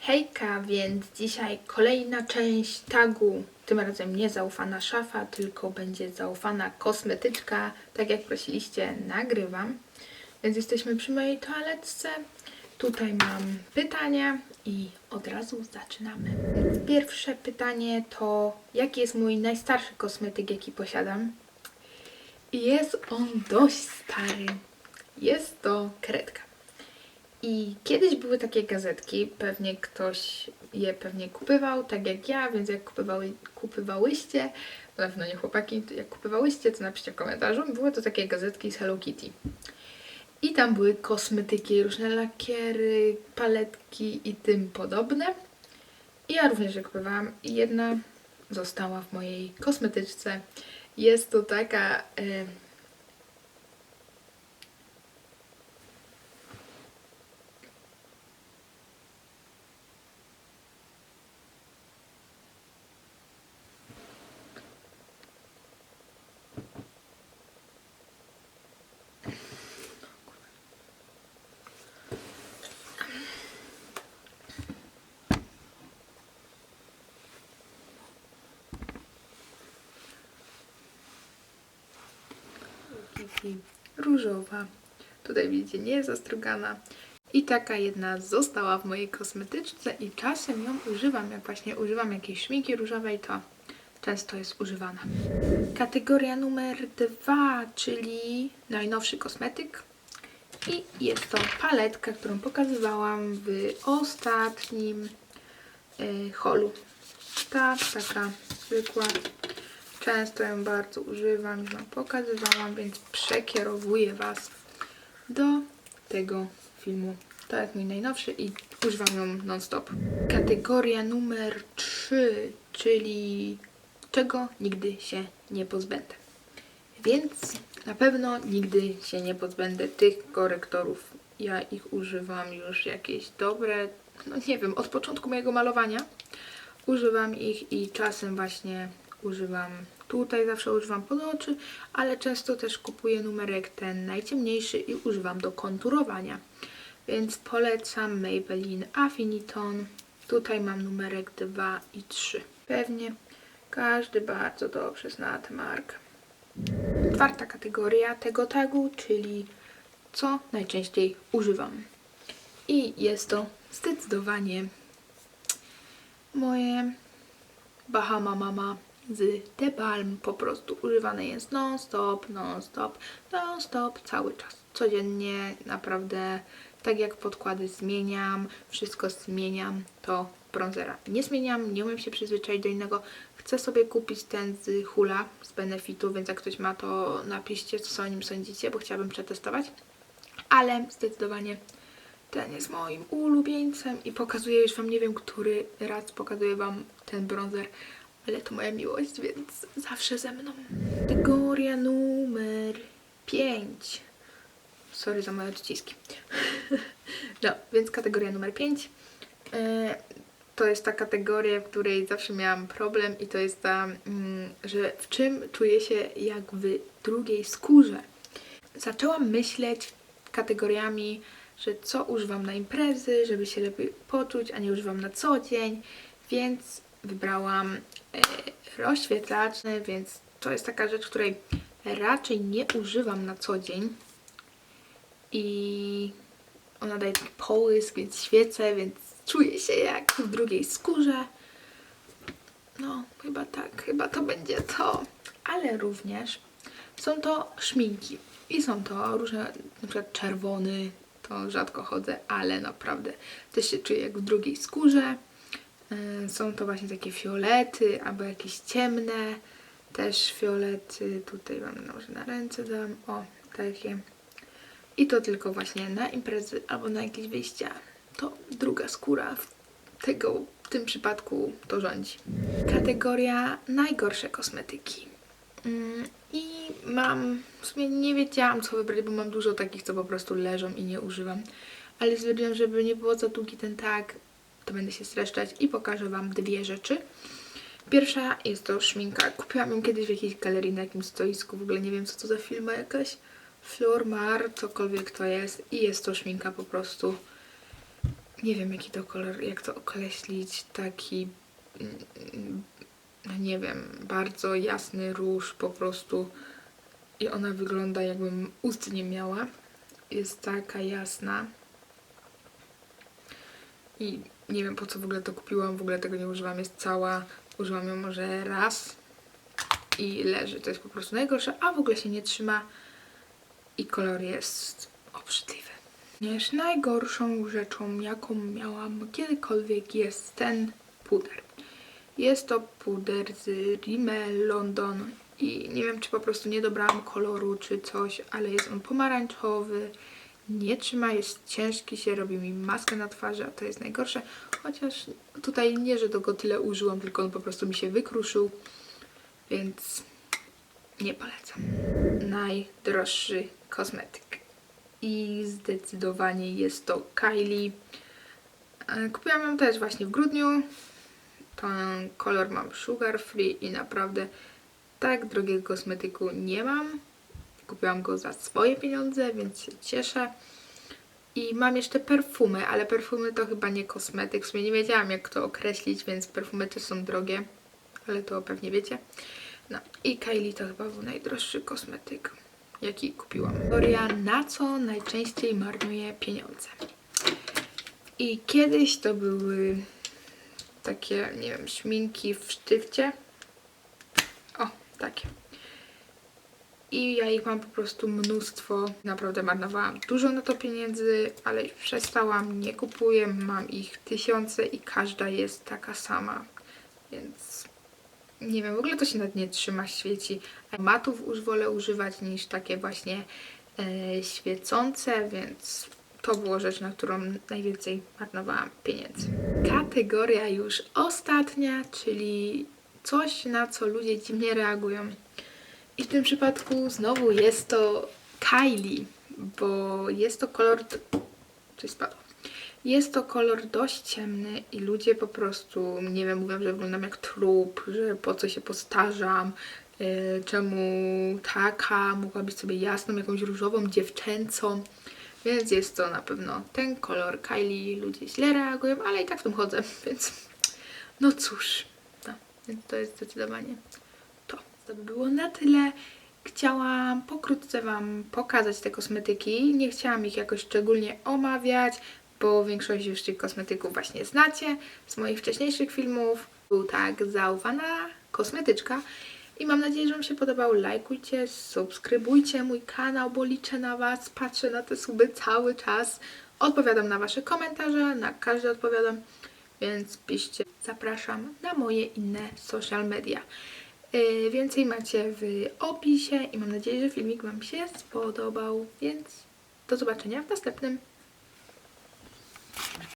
Hejka, więc dzisiaj kolejna część tagu. Tym razem nie zaufana szafa, tylko będzie zaufana kosmetyczka. Tak jak prosiliście, nagrywam. Więc jesteśmy przy mojej toaletce. Tutaj mam pytania i od razu zaczynamy. Pierwsze pytanie to, jaki jest mój najstarszy kosmetyk, jaki posiadam? Jest on dość stary. Jest to kredka. I kiedyś były takie gazetki, pewnie ktoś je pewnie kupywał, tak jak ja, więc jak kupywały, kupywałyście, na pewno nie chłopaki, jak kupywałyście, to napiszcie w komentarzu. Były to takie gazetki z Hello Kitty. I tam były kosmetyki, różne lakiery, paletki i tym podobne. I ja również je kupowałam i jedna została w mojej kosmetyczce. Jest to taka... Kitty różowa. Tutaj widzicie, nie jest zastrugana. I taka jedna została w mojej kosmetyczce i czasem ją używam. Jak właśnie używam jakiejś szminki różowej, to często jest używana. Kategoria numer dwa, czyli najnowszy kosmetyk. I jest to paletka, którą pokazywałam w ostatnim y, holu. Ta taka zwykła. Często ją bardzo używam, już Wam pokazywałam, więc przekierowuję Was do tego filmu. To jest mój najnowszy i używam ją non-stop. Kategoria numer 3, czyli czego nigdy się nie pozbędę. Więc na pewno nigdy się nie pozbędę tych korektorów. Ja ich używam już jakieś dobre, no nie wiem, od początku mojego malowania. Używam ich i czasem właśnie używam tutaj, zawsze używam pod oczy, ale często też kupuję numerek ten najciemniejszy i używam do konturowania. Więc polecam Maybelline Affiniton. Tutaj mam numerek 2 i 3. Pewnie każdy bardzo dobrze zna tę markę. Czwarta kategoria tego tagu, czyli co najczęściej używam. I jest to zdecydowanie moje Bahama Mama z The Balm. Po prostu używane jest non-stop, non-stop, non-stop, cały czas. Codziennie, naprawdę, tak jak podkłady zmieniam, wszystko zmieniam, to bronzera nie zmieniam, nie umiem się przyzwyczaić do innego. Chcę sobie kupić ten z Hula, z Benefitu, więc jak ktoś ma, to napiszcie, co o nim sądzicie, bo chciałabym przetestować. Ale zdecydowanie ten jest moim ulubieńcem i pokazuję już Wam, nie wiem, który raz pokazuję Wam ten bronzer, ale to moja miłość, więc zawsze ze mną. Kategoria numer 5. Sorry za moje odciski. no, więc kategoria numer 5. To jest ta kategoria, w której zawsze miałam problem i to jest ta, mm, że w czym czuję się jak w drugiej skórze. Zaczęłam myśleć kategoriami, że co używam na imprezy, żeby się lepiej poczuć, a nie używam na co dzień, więc wybrałam e, rozświetlacz, więc to jest taka rzecz, której raczej nie używam na co dzień i ona daje taki połysk, więc świecę, więc czuję się jak w drugiej skórze. No, chyba tak, chyba to będzie to. Ale również są to szminki. I są to różne, na przykład czerwony, to rzadko chodzę, ale naprawdę też się czuję jak w drugiej skórze. Yy, Są to właśnie takie fiolety albo jakieś ciemne, też fiolety. Tutaj mam może na ręce dam, o takie. I to tylko właśnie na imprezy albo na jakieś wyjścia. To druga skóra w tego, w tym przypadku to rządzi. Kategoria najgorsze kosmetyki. Mm, I mam, w sumie nie wiedziałam co wybrać, bo mam dużo takich, co po prostu leżą i nie używam. Ale stwierdziłam, żeby nie było za długi ten tag, to będę się streszczać i pokażę Wam dwie rzeczy. Pierwsza jest to szminka. Kupiłam ją kiedyś w jakiejś galerii na jakimś stoisku, w ogóle nie wiem co to za firma jakaś. Flor Mar, cokolwiek to jest. I jest to szminka po prostu nie wiem jaki to kolor, jak to określić, taki mm, no nie wiem, bardzo jasny róż po prostu i ona wygląda jakbym ust nie miała. Jest taka jasna. I nie wiem po co w ogóle to kupiłam, w ogóle tego nie używam, jest cała, użyłam ją może raz i leży, to jest po prostu najgorsze, a w ogóle się nie trzyma i kolor jest obrzydliwy. Wiesz, najgorszą rzeczą, jaką miałam kiedykolwiek jest ten puder. Jest to puder z Rimmel London i nie wiem, czy po prostu nie dobrałam koloru, czy coś, ale jest on pomarańczowy, nie trzyma, jest ciężki, się robi mi maskę na twarzy, a to jest najgorsze. Chociaż tutaj nie, że tego tyle użyłam, tylko on po prostu mi się wykruszył, więc nie polecam. Najdroższy kosmetyk. I zdecydowanie jest to Kylie. E, Kupiłam ją też właśnie w grudniu. Ten kolor mam sugar free i naprawdę tak drogiego kosmetyku nie mam. Kupiłam go za swoje pieniądze, więc się cieszę. I mam jeszcze perfumy, ale perfumy to chyba nie kosmetyk. W sumie nie wiedziałam jak to określić, więc perfumy też są drogie, ale to pewnie wiecie. No i Kylie to chyba był najdroższy kosmetyk, jaki kupiłam. Kategoria na co najczęściej marnuję pieniądze. I kiedyś to były takie, nie wiem, szminki w sztywcie. O, takie. I ja ich mam po prostu mnóstwo. Naprawdę marnowałam dużo na to pieniędzy, ale przestałam, nie kupuję. Mam ich tysiące i każda jest taka sama. Więc nie wiem, w ogóle to się nad nie trzyma, świeci. Matów już wolę używać niż takie właśnie e, świecące, więc to było rzecz, na którą najwięcej marnowałam pieniędzy. Kategoria już ostatnia, czyli coś, na co ludzie dziwnie reagują. I w tym przypadku znowu jest to Kylie, bo jest to kolor. Coś spadło. Jest to kolor dość ciemny i ludzie po prostu, nie wiem, mówią, że wyglądam jak trup, że po co się postarzam, yy, czemu taka, mogła być sobie jasną, jakąś różową, dziewczęcą. Więc jest to na pewno ten kolor Kylie. Ludzie źle reagują, ale i tak w tym chodzę, więc no cóż. No, więc to jest zdecydowanie to. By było na tyle. Chciałam pokrótce Wam pokazać te kosmetyki. Nie chciałam ich jakoś szczególnie omawiać, bo większość już tych kosmetyków właśnie znacie z moich wcześniejszych filmów. Był tak zauwana kosmetyczka. I mam nadzieję, że Wam się podobał. Lajkujcie, subskrybujcie mój kanał, bo liczę na Was. Patrzę na te suby cały czas. Odpowiadam na Wasze komentarze, na każdy odpowiadam. Więc piszcie. Zapraszam na moje inne social media. Y, więcej macie w opisie i mam nadzieję, że filmik Wam się spodobał, więc do zobaczenia w następnym.